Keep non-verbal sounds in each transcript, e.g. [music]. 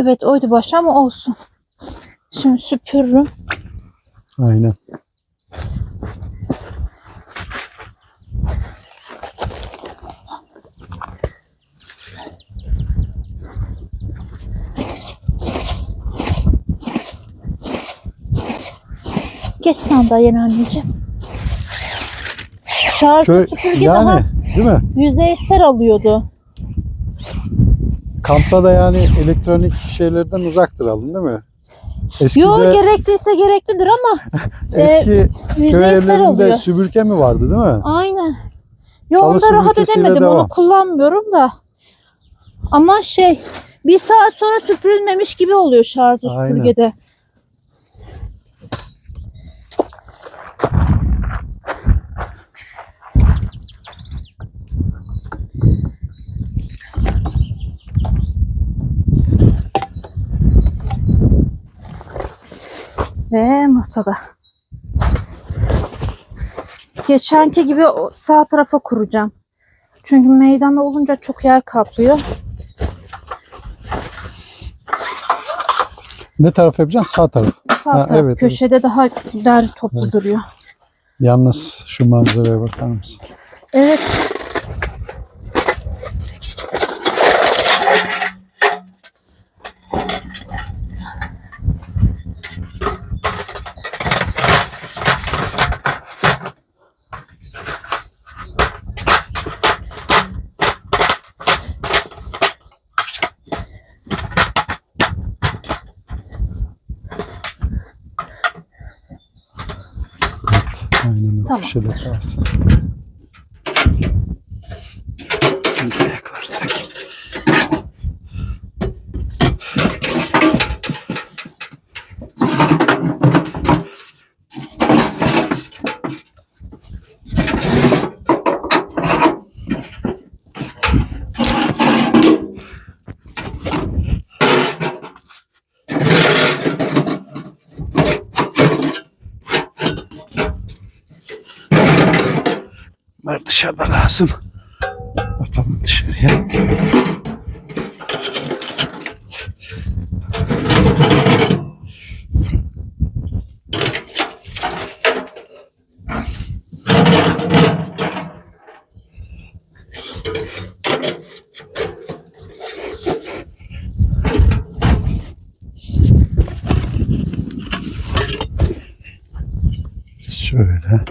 Evet oydu başı ama olsun. Şimdi süpürürüm. Aynen. Geç sandalyeni anneciğim. Şarj Köy, süpürge daha yani değil mi? yüzeysel alıyordu. Kampta da yani elektronik şeylerden uzak duralım değil mi? Eskide, Yo gerekliyse gereklidir ama [laughs] eski köy yüzeysel evlerinde oluyor. süpürge mi vardı değil mi? Aynen. Çalı onda rahat edemedim. Onu devam. kullanmıyorum da. Ama şey bir saat sonra süpürülmemiş gibi oluyor Aynen. süpürgede. Ve masada. Geçenki gibi sağ tarafa kuracağım. Çünkü meydanda olunca çok yer kaplıyor. Ne taraf yapacaksın? Sağ taraf. Sağ Ha, taraf evet, köşede daha der toplu duruyor. Yalnız şu manzaraya bakar mısın? Evet. Aynen o Tamam. Bunlar dışarıda lazım. Atalım dışarıya. Şöyle.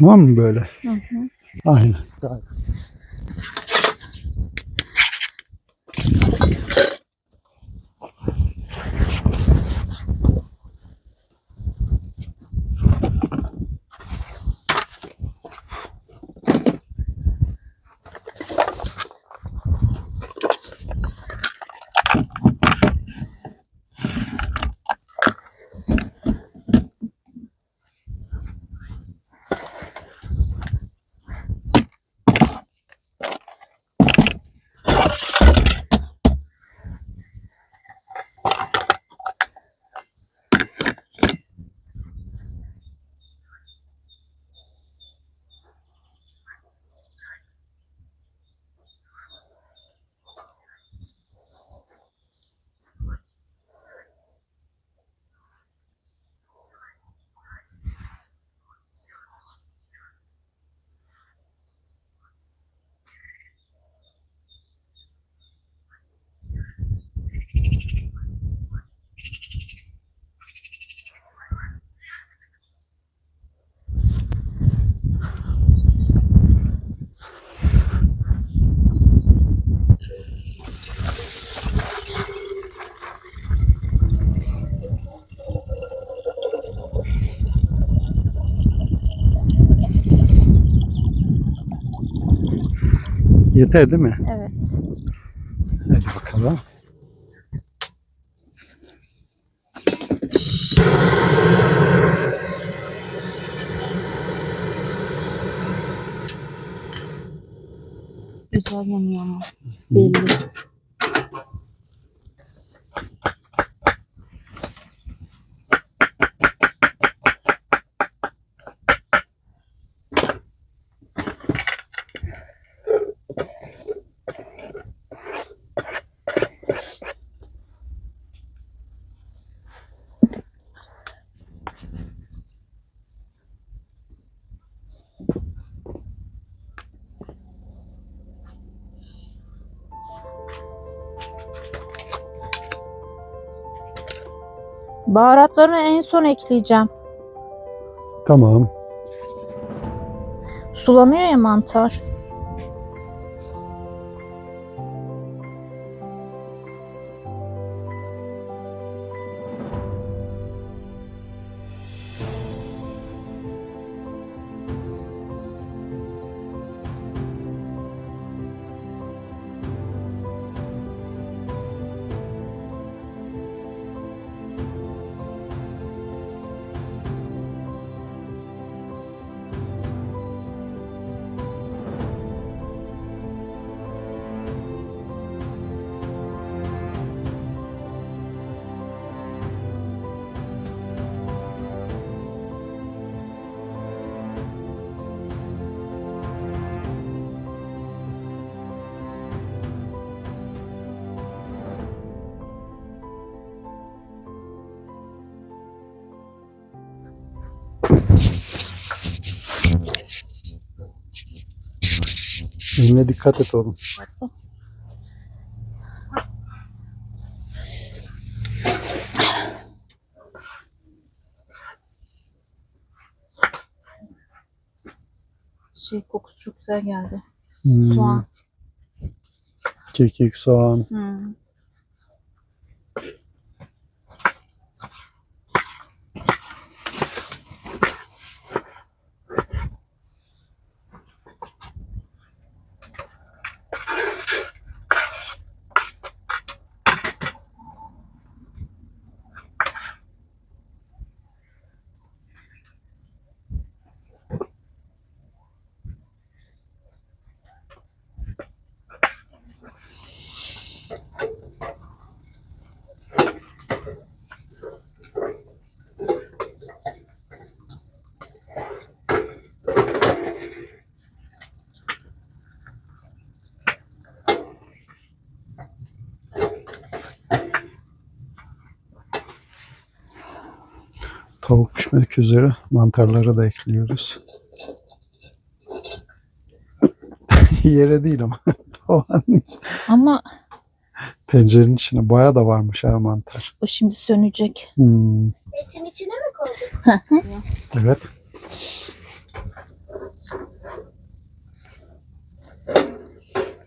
Tamam mı böyle? Hı hı. Aynen. Gayet. Yeter değil mi? Evet. Hadi bakalım. Güzel yanıyor ama. Belli. Baharatlarını en son ekleyeceğim. Tamam. Sulanıyor ya mantar. Eline dikkat et oğlum. Şey kokusu çok güzel geldi. Hmm, Soğan. Kekik, soğan. Hmm. Tavuk pişmek üzere. Mantarları da ekliyoruz. [laughs] Yere değil ama. [laughs] Tavanın Ama tencerenin içine. Boya da varmış ha mantar. o şimdi sönecek. Hmm, Etin içine mi koydun? evet.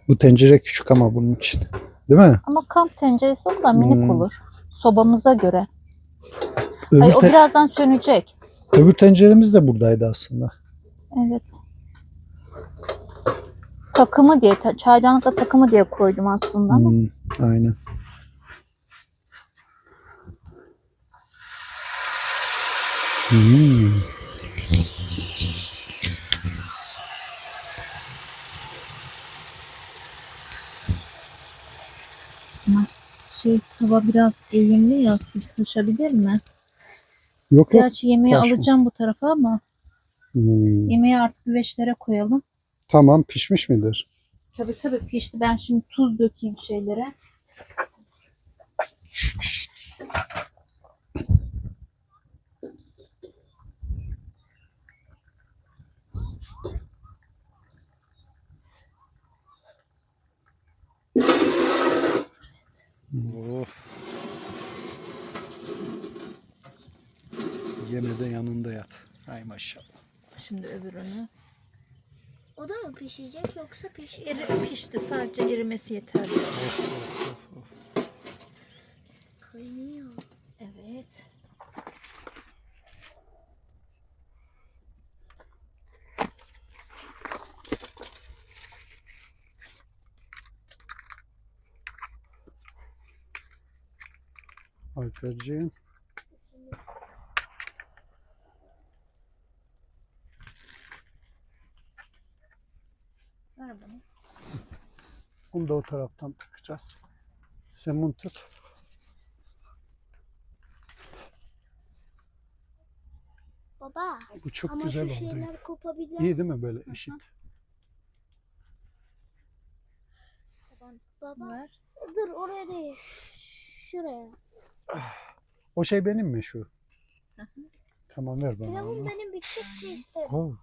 Bu tencere küçük ama bunun için. Değil mi? Ama kamp tenceresi o kadar minik Hmm. olur. Sobamıza göre. Öbür, Ay, o te- birazdan sönecek. öbür tenceremiz de buradaydı aslında. Evet. Takımı diye, ta- çaydanlıkta takımı diye koydum aslında ama. Hmm, aynen. Hmm. Şey tava biraz eğimli ya su taşabilir mi? Yok yok. Gerçi yemeği taşmaz. alacağım bu tarafa ama Hmm. yemeği artık güveçlere koyalım. Tamam pişmiş midir? Tabii tabii pişti. Ben şimdi tuz dökeyim şeylere. Of. Yeme de yanında yat. Ay maşallah. Şimdi öbürünü. O da mı pişecek yoksa pişti? Eri, pişti. Sadece erimesi yeterli. Kaynıyor. Evet. Alperciğim. Ver bunu. Bunu da o taraftan takacağız. Sen bunu tut. Baba. Bu çok ama güzel şu oldu. şeyler kopabilir. İyi değil mi böyle eşit? Baba. Ver. Dur oraya değil. Şuraya. O şey benim mi şu? Hı hı. Tamam ver bana Pilavım benim bittikçe isterim. Oh,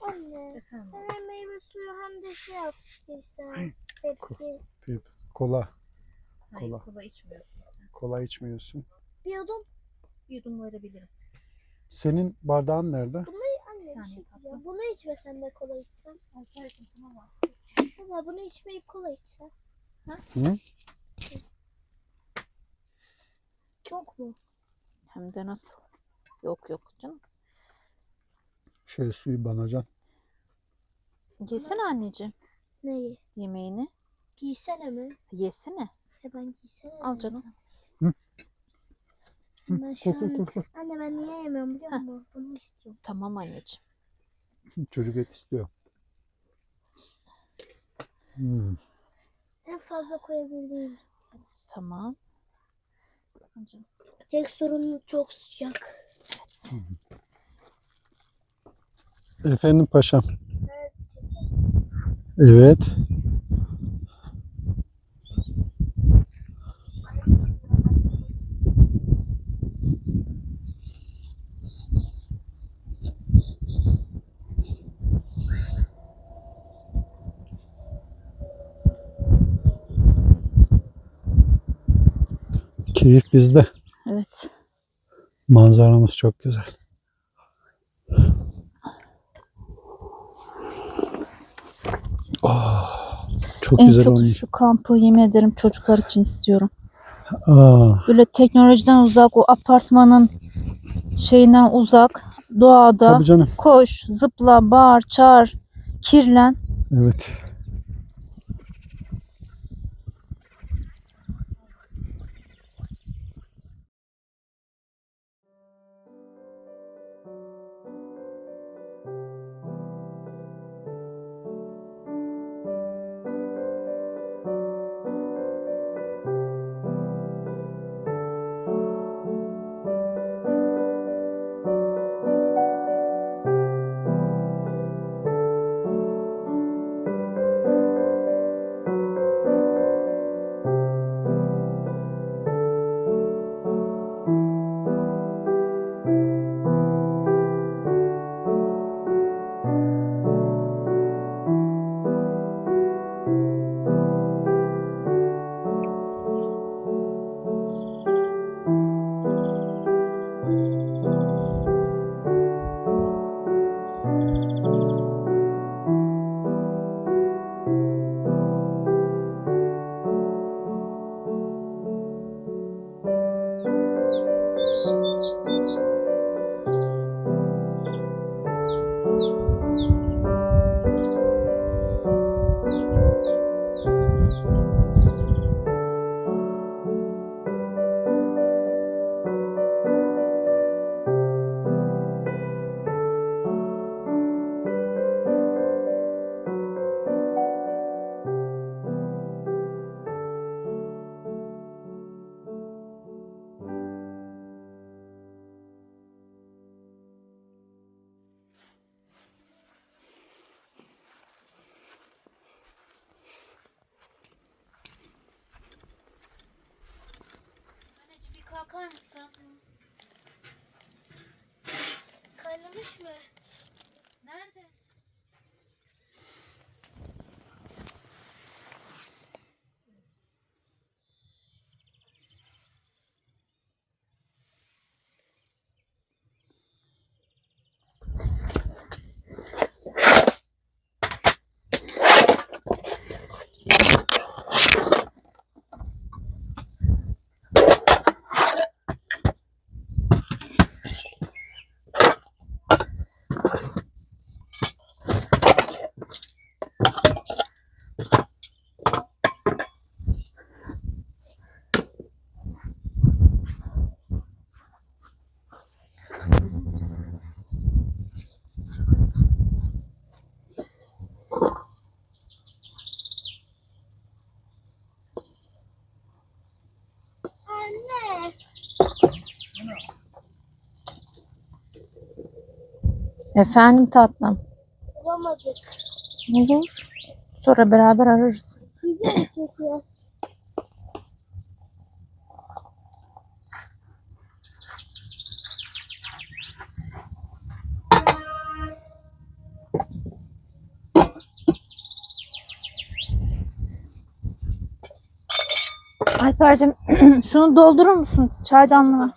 Anne. Efendim. Hem meyve suyu hem de şey yap istersen. Hepsi. bir kola. Hayır Kola. kola içmiyorsun sen. Kola içmiyorsun. Bir yudum. Bir yudum verebilirim. Senin bardağın nerede? Anne Bir saniye şey tatlım. diyeceğim. Bunu içmesen de kola içsen. Alper'cim tamam mı? Baba bunu içmeyip kola içsen. Hı? Çok mu? Hem de nasıl? Yok yok canım. Şöyle suyu banacan. Yesene anneciğim Neyi? yemeğini. Giysene mi? Yesene. E ben giysene. Al mi? canım. Ben şu Koy, koy, an... koy, koy. Anne ben niye yemiyorum biliyor musun? Bunu istiyorum. Tamam anneciğim. Çocuk et istiyor. Hmm. En fazla koyabildiğim. Tamam. Anneciğim, Tek sorun çok sıcak. Evet. Efendim paşam. Evet. Keyif bizde. Evet. Manzaramız çok güzel. Çok En güzel çok olmuş. şu kampı yemin ederim çocuklar için istiyorum. Aa, Böyle teknolojiden uzak, o apartmanın şeyinden uzak, doğada koş, zıpla, bağır, çağır, kirlen. Evet. Efendim tatlım. Bulamadık. Olur. Sonra beraber ararız. Alper'cim [clears throat] şunu doldurur musun çaydanlığa?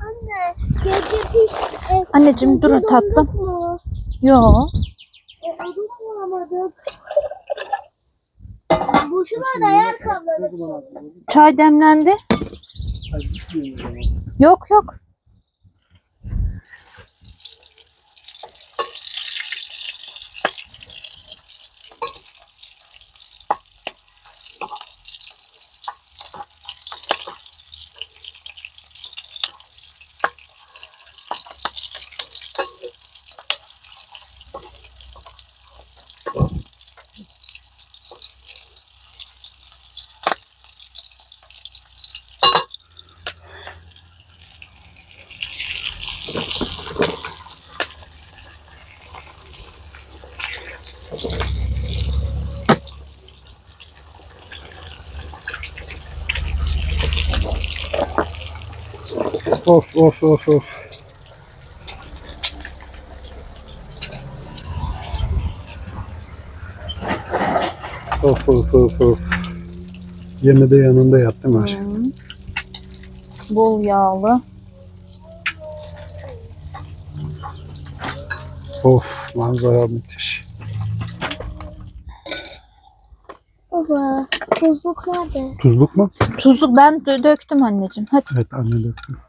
Anne. Gece biz e, Anneciğim durun tatlım. mu? Yo. E, odun bulamadık. Boşuna da yer kapladık. sonra. Çay demlendi. Yok yok. Of of of of. Of of of of. Yeme de yanında yat değil mi aşkım? Hmm. Bol yağlı. Of manzara müthiş. Baba. Tuzluk nerede? Tuzluk mu? Tuzu ben dö- döktüm anneciğim. Hadi Evet anne döktü.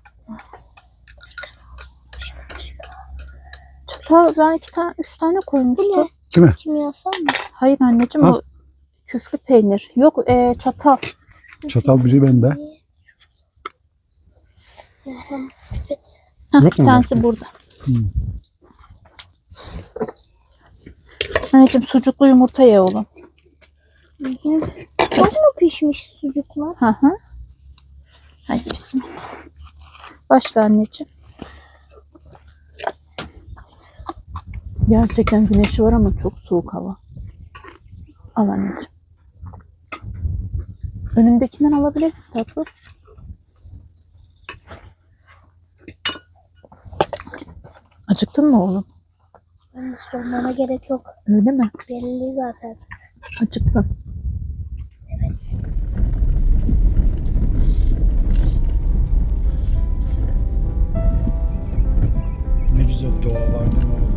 Çatal ben iki tane üç tane Bu koymuştum. ne? Değil mi? Kimyasal mı? Hayır anneciğim Ha. bu küflü peynir. Yok e, çatal. Çatal biri bende. Evet. Hah, Yok bir mu tanesi başka? burada. Hmm. Anneciğim sucuklu yumurta ye oğlum. Çok mu pişmiş sucuklar? Hı hı. Hadi bismillah. Başla anneciğim. Gerçekten güneşi var ama çok soğuk hava. Al anneciğim. Önündekinden alabilirsin tatlı. Acıktın mı oğlum? Yani sormana gerek yok. Öyle mi? Belli zaten. Acıktın. Ne güzel doğa var değil mi orada?